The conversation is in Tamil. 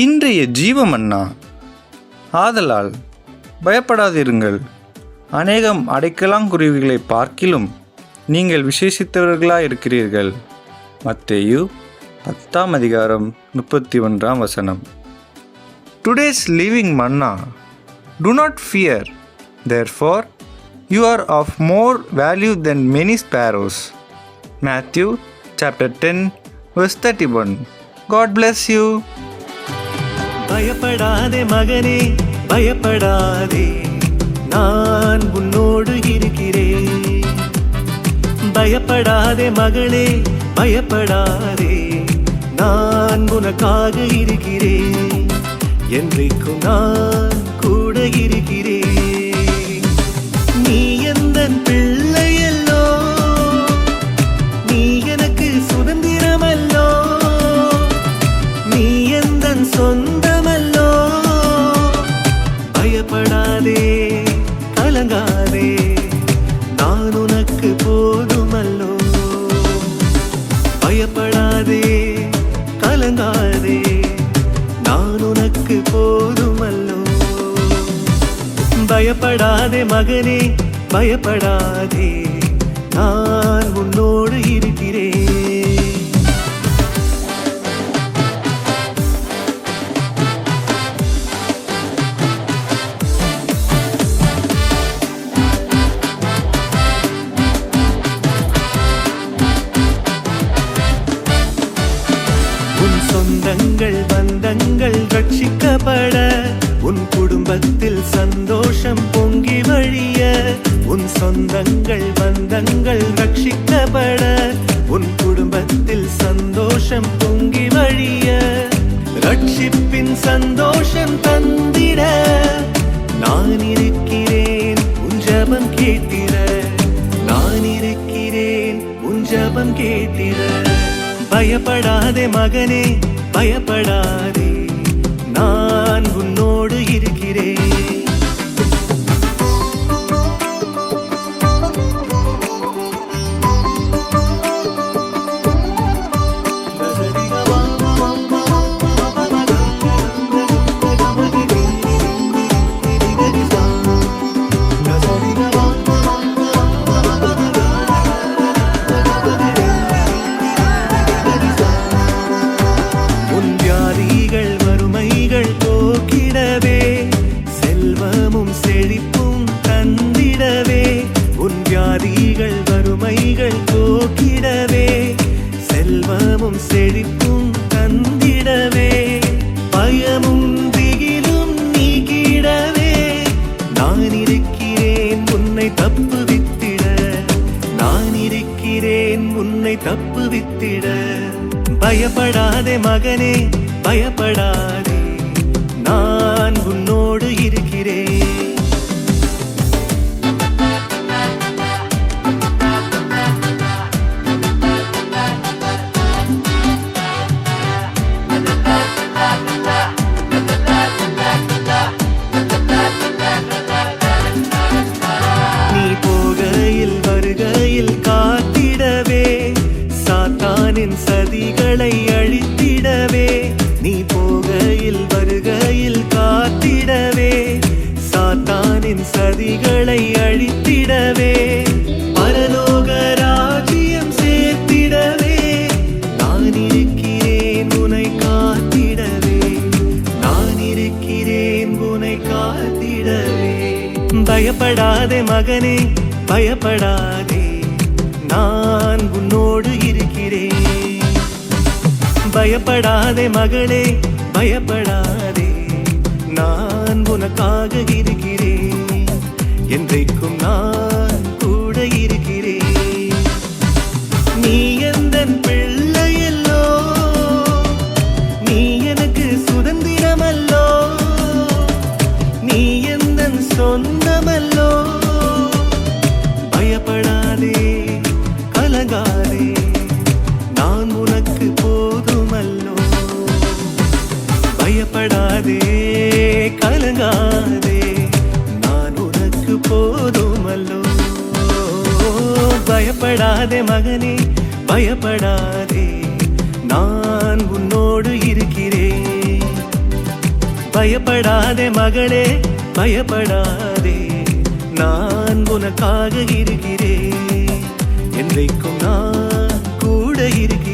இன்றைய ஜீவமன்னா? ஆதலால் பயப்படாதிருங்கள். அநேகம் அடைக்கலாங்குருவிகளை பார்க்கிலும் நீங்கள் விசேஷித்தவர்களாக இருக்கிறீர்கள். மத்தேயு பத்தாம் அதிகாரம் முப்பத்தி ஒன்றாம் வசனம். Today's living manna do not fear there for you are of more value than many sparrows Matthew chapter ten verse thirty one God bless you பயப்படாதே மகனே பயப்படாதே. நான் உன்னோடு இருக்கிறேன். பயப்படாதே மகளே பயப்படாதே. நான் உனக்காக இருக்கிறேன். என்றைக்கும் நான் கூட இருக்கிறேன். நீ எந்த பிள்ளையல்லோ? நீ எனக்கு சுதந்திரமல்லோ? நீ எந்த சொந்தமல்லோ மல்லோ. பயப்படாதே கலங்காதே நான் உனக்கு போதுமல்லோ பயப்படாதே மகனே பயப்படாதே நான் உன்னோடு இருக்கிறேன். ரட்சிக்கப்பட உன் குடும்பத்தில் சந்தோஷம் பொங்கி வழிய உன் சொந்தங்கள் பந்தங்கள் ரட்சிக்கப்பட உன் குடும்பத்தில் சந்தோஷம் பொங்கி வழிய. ரட்சிப்பின் சந்தோஷம் தந்திட நான் இருக்கிறேன் உன் ஜெபம் கேட்டிட. நான் இருக்கிறேன் உன் ஜெபம் கேட்டிட. பயப்படாதே மகனே பயப்படாதே. இருக்கிறேன் தப்பு வித்திட. நான் இருக்கிறேன் உன்னை தப்பு வித்திட. பயப்படாதே மகனே பயப்படாதே. நீ போகையில் வருகையில் காத்திடவே. சாத்தானின் சதிகளை அழித்திடவே. பரலோக ராஜ்யம் சேர்த்திடவே. நான் இருக்கிறேன் உனை காத்திடவே. நான் இருக்கிறேன் உனை காத்திடவே. பயப்படாதே மகனே பயப்படாதே. நான் உன்னோடு இருக்கிறேன். பயப்படாதே மகளே பயப்படாதே. நான் உனக்காக இருக்கிறேன். என்றைக்கும் நான் கூட இருக்கிறேன். நீ எந்த பிள்ளை பயப்படாதே கலங்காதே. நான் உனக்கு போதுமல்லோ. பயப்படாதே மகனே பயப்படாதே. நான் உன்னோடு இருக்கிறேன். பயப்படாதே மகளே பயப்படாதே. நான் உனக்காக இருக்கிறேன். என்றைக்கும் நான் கூட இருக்கிறேன்.